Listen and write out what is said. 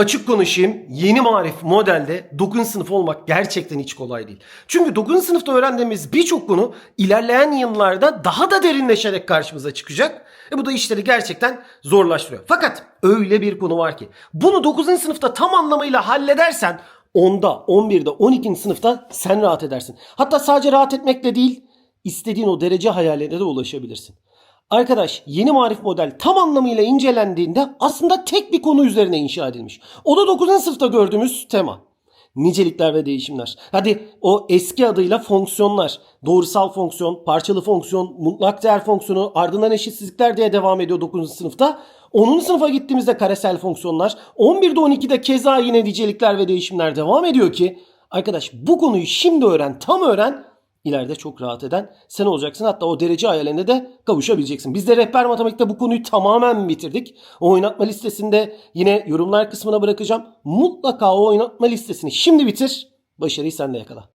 Açık konuşayım, yeni marif modelde 9. sınıf olmak gerçekten hiç kolay değil. Çünkü 9. sınıfta öğrendiğimiz birçok konu ilerleyen yıllarda daha da derinleşerek karşımıza çıkacak. E bu da işleri gerçekten zorlaştırıyor. Fakat öyle bir konu var ki bunu 9. sınıfta tam anlamıyla halledersen 10'da, 11'de, 12. sınıfta sen rahat edersin. Hatta sadece rahat etmekle değil, istediğin o derece hayaline de ulaşabilirsin. Arkadaş yeni marif model tam anlamıyla incelendiğinde aslında tek bir konu üzerine inşa edilmiş. O da 9. sınıfta gördüğümüz tema. Nicelikler ve değişimler. Hadi o eski adıyla fonksiyonlar. Doğrusal fonksiyon, parçalı fonksiyon, mutlak değer fonksiyonu, ardından eşitsizlikler diye devam ediyor 9. sınıfta. 10. sınıfa gittiğimizde karesel fonksiyonlar. 11'de 12'de keza yine nicelikler ve değişimler devam ediyor ki arkadaş bu konuyu şimdi öğren, tam öğren ileride çok rahat eden sen olacaksın. Hatta o derece hayaline de kavuşabileceksin. Biz de rehber matematikte bu konuyu tamamen bitirdik. O oynatma listesinde yine yorumlar kısmına bırakacağım. Mutlaka o oynatma listesini şimdi bitir. Başarıyı sen de yakala.